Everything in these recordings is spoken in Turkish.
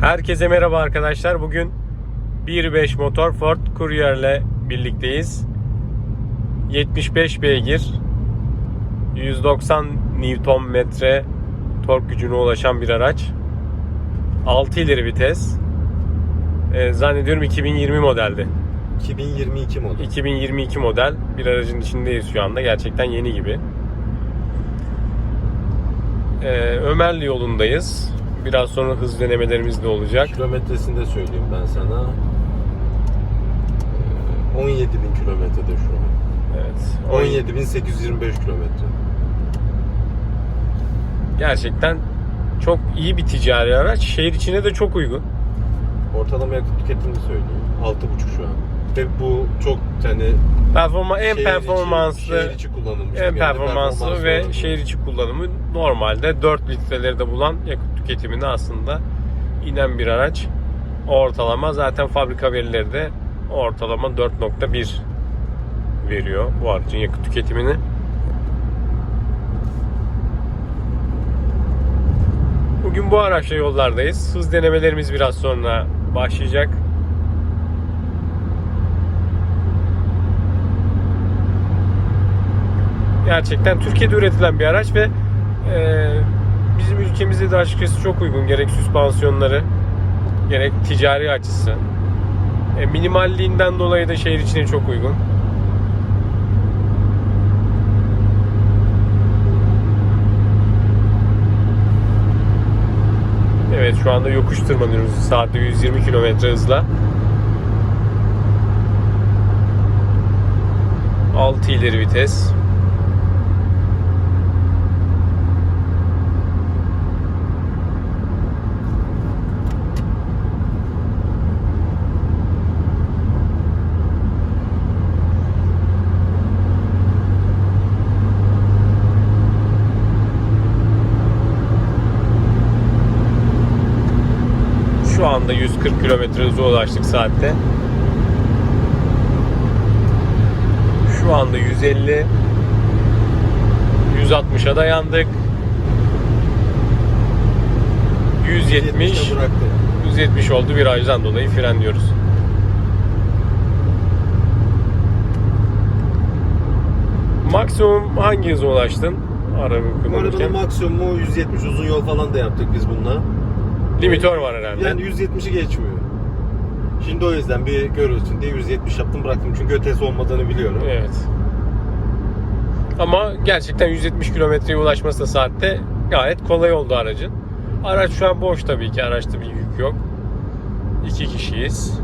Herkese merhaba arkadaşlar. Bugün 1.5 motor Ford Courier'le birlikteyiz. 75 beygir, 190 Nm tork gücüne ulaşan bir araç. 6 ileri vites. Ee, zannediyorum 2020 modeldi. 2022 model. 2022 model bir aracın içindeyiz şu anda. Gerçekten yeni gibi. Ee, Ömerli yolundayız. Biraz sonra hız denemelerimiz de olacak. Kilometresini de söyleyeyim ben sana. Ee, 17 bin kilometrede şu an. Evet. 17.825 kilometre. Gerçekten çok iyi bir ticari araç. Şehir içine de çok uygun. Ortalama yakıt tüketimini söyleyeyim. 6.5 şu an. Ve bu çok hani Performa en şehir içi- performanslı şehir içi kullanım. en performanslı performans ve olarak- şehir içi kullanımı normalde 4 litreleri de bulan yakıt tüketimini aslında inen bir araç. Ortalama zaten fabrika verileri de ortalama 4.1 veriyor bu aracın yakıt tüketimini. Bugün bu araçla yollardayız. Hız denemelerimiz biraz sonra başlayacak. Gerçekten Türkiye'de üretilen bir araç ve e, bizim ülkemizde de açıkçası çok uygun. Gerek süspansiyonları, gerek ticari açısı. E, minimalliğinden dolayı da şehir içine çok uygun. Evet şu anda yokuş tırmanıyoruz saatte 120 km hızla. 6 ileri vites. Şu anda 140 km hıza ulaştık saatte. Şu anda 150 160'a dayandık. 170 70'te bıraktı. 170 oldu virajdan dolayı frenliyoruz. Maksimum hangi hıza ulaştın? Araba Bu arabanın kullanırken. maksimumu 170 uzun yol falan da yaptık biz bununla. Limitör var herhalde. Yani 170'i geçmiyor. Şimdi o yüzden bir görülsün diye 170 yaptım bıraktım çünkü ötesi olmadığını biliyorum. Evet. Ama gerçekten 170 kilometreye ulaşması da saatte gayet kolay oldu aracın. Araç şu an boş tabii ki. Araçta bir yük yok. İki kişiyiz.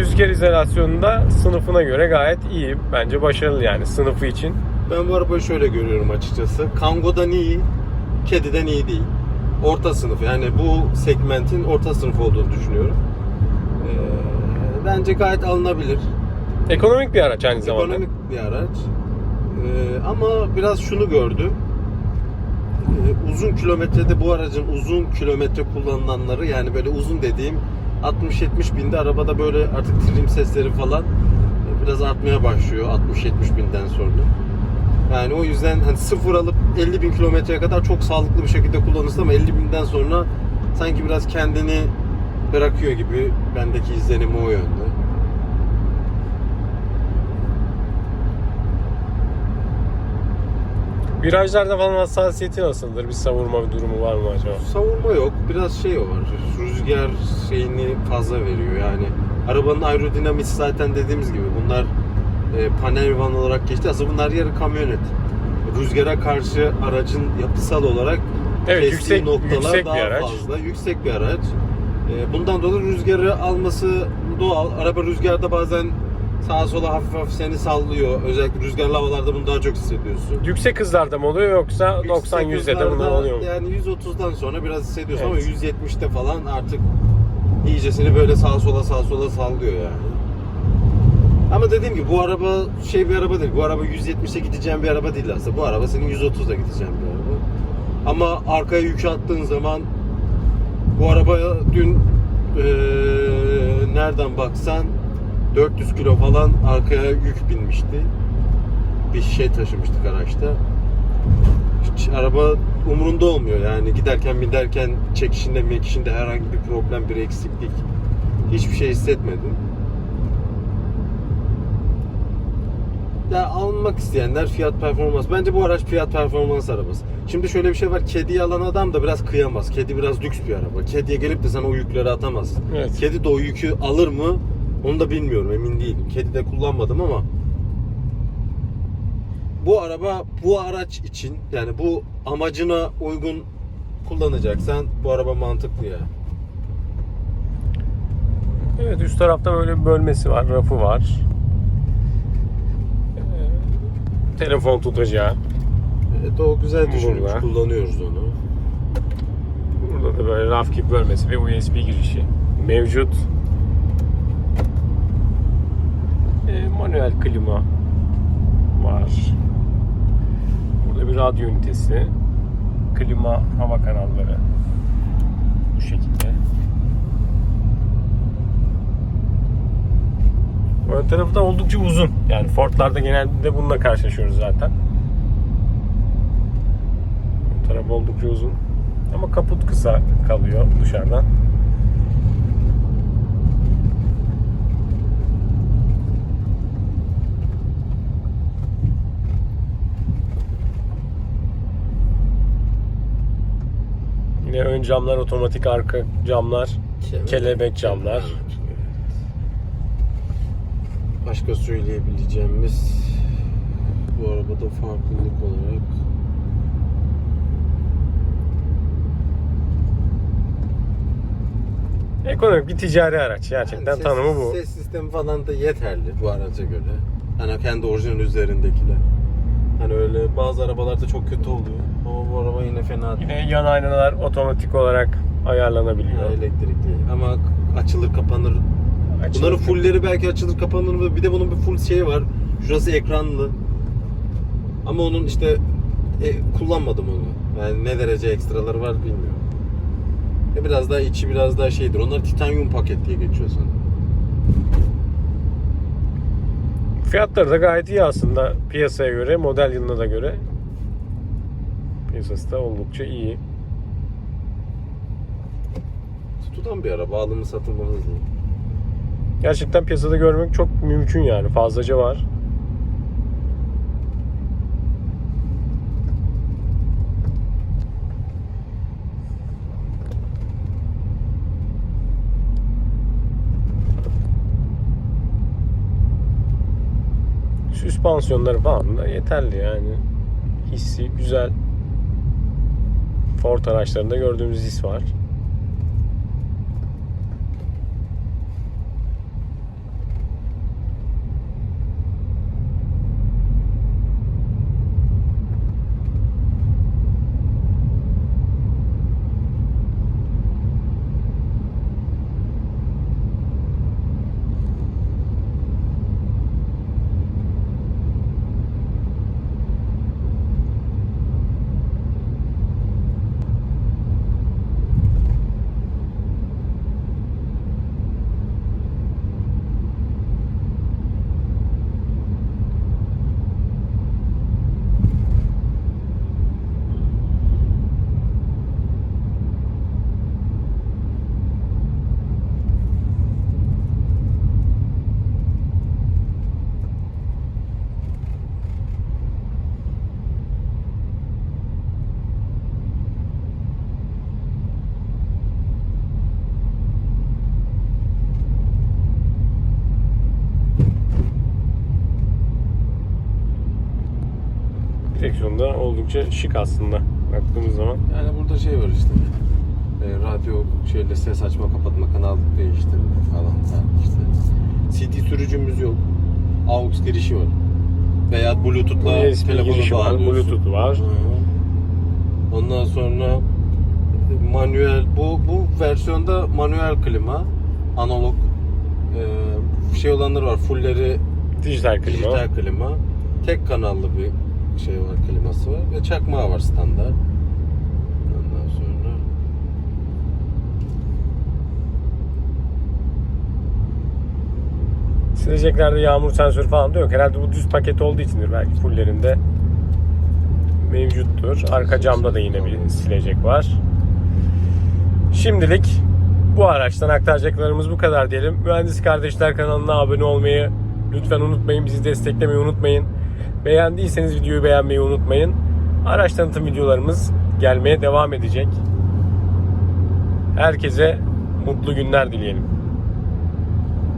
Rüzgar izolasyonunda sınıfına göre gayet iyi. Bence başarılı yani sınıfı için. Ben bu arabayı şöyle görüyorum açıkçası. Kango'dan iyi, kediden iyi değil. Orta sınıf yani bu segmentin orta sınıf olduğunu düşünüyorum. Ee, bence gayet alınabilir. Ekonomik bir araç aynı zamanda. Ekonomik bir araç. Ee, ama biraz şunu gördüm. Ee, uzun kilometrede bu aracın uzun kilometre kullanılanları yani böyle uzun dediğim 60-70 binde arabada böyle artık trim sesleri falan biraz artmaya başlıyor 60-70 binden sonra. Yani o yüzden hani sıfır alıp 50 bin kilometreye kadar çok sağlıklı bir şekilde kullanırsın ama 50 binden sonra sanki biraz kendini bırakıyor gibi bendeki izlenim o yönde. Virajlarda falan hassasiyeti nasıldır? Bir savurma bir durumu var mı acaba? Savunma yok. Biraz şey var. Rüzgar şeyini fazla veriyor. Yani arabanın aerodinamisi zaten dediğimiz gibi bunlar e, panel van olarak geçti. Aslında bunlar yarı kamyonet. Rüzgara karşı aracın yapısal olarak Evet, yüksek- noktalar yüksek bir daha araç. fazla. Yüksek bir araç. E, bundan dolayı rüzgarı alması doğal. Araba rüzgarda bazen sağa sola hafif hafif seni sallıyor. Özellikle rüzgarlı havalarda bunu daha çok hissediyorsun. Yüksek hızlarda mı oluyor yoksa 90 100'de de bunlar oluyor mu? Yani 130'dan sonra biraz hissediyorsun Evet. ama 170'te falan artık iyice seni böyle sağa sola sağa sola sallıyor yani. Ama dediğim gibi bu araba şey bir araba değil. Bu araba 170'e gideceğin bir araba değil aslında. Bu araba senin 130'da gideceğin bir araba. Ama arkaya yükü attığın zaman bu arabaya dün eee, nereden baksan 400 kilo falan arkaya yük binmişti. Bir şey taşımıştık araçta. Hiç araba umurunda olmuyor yani giderken giderken çekişinde mekişinde herhangi bir problem bir eksiklik hiçbir şey hissetmedim. Ya almak isteyenler fiyat performans. Bence bu araç fiyat performans arabası. Şimdi şöyle bir şey var. Kediyi alan adam da biraz kıyamaz. Kedi biraz lüks bir araba. Kediye gelip de sana o yükleri atamaz. Evet. Kedi de o yükü alır mı? Onu da bilmiyorum. Emin değilim. Kedi de kullanmadım ama bu araba bu araç için yani bu amacına uygun kullanacaksan bu araba mantıklı ya. Evet üst tarafta böyle bir bölmesi var, rafı var. Ee, Telefon tutacağı. Evet o güzel düşünülmüş. Burada. Kullanıyoruz onu. Burada da böyle raf gibi bölmesi ve USB girişi mevcut. Ee, manuel klima var. Burada bir radyo ünitesi. Klima hava kanalları. Bu şekilde. Ön tarafı da oldukça uzun. Yani Ford'larda genelde bununla karşılaşıyoruz zaten. Ön taraf oldukça uzun. Ama kaput kısa kalıyor dışarıdan. Yine ön camlar otomatik, arka camlar kelebek camlar. Evet. Başka söyleyebileceğimiz bu arabada farklılık olarak Ekonomik bir ticari araç. Gerçekten Yani ses- tanımı bu. Ses sistemi falan da yeterli bu araca göre. Hani kendi orijinal üzerindekiler. Hani öyle bazı arabalarda çok kötü oluyor. Ama bu araba yine fena değil. Yine yan aynalar otomatik olarak ayarlanabiliyor. Elektrikli. Ama açılır kapanır. Açılır. Bunların fullleri belki açılır kapanır bir de bunun bir full şeyi var. Şurası ekranlı. Ama onun işte e, kullanmadım onu. Yani ne derece ekstraları var bilmiyorum. E biraz daha içi biraz daha şeydir. Onlar titanyum paket diye geçiyor sanırım. Fiyatları da gayet iyi aslında piyasaya göre, model yılına da göre. Piyasası da oldukça iyi. Tutulan bir araba. Alımı satımı hızlı. Gerçekten piyasada görmek çok mümkün yani. Fazlaca var. Süspansiyonları falan da yeterli yani. Hissi güzel. Ford araçlarında gördüğümüz his var. Direksiyonda oldukça şık aslında baktığımız zaman. Yani burada şey var işte. E, radyo şeyle ses açma kapatma kanal değiştirme falan işte. CD sürücümüz yok. AUX girişi var. Veya Bluetooth'la USB telefonu var. Bluetooth var. Hı. Ondan sonra manuel bu bu versiyonda manuel klima, analog e, şey olanları var. Fulleri Dijital klima. dijital klima. Tek kanallı bir şey var, kliması var ve çakmağı var standart. Ondan sonra Sileceklerde yağmur sensörü falan da yok. Herhalde bu düz paket olduğu içindir belki fullerinde mevcuttur. Arka camda da yine bir silecek var. Şimdilik bu araçtan aktaracaklarımız bu kadar diyelim. Mühendis Kardeşler kanalına abone olmayı lütfen unutmayın. Bizi desteklemeyi unutmayın. Beğendiyseniz videoyu beğenmeyi unutmayın. Araç tanıtım videolarımız gelmeye devam edecek. Herkese mutlu günler dileyelim.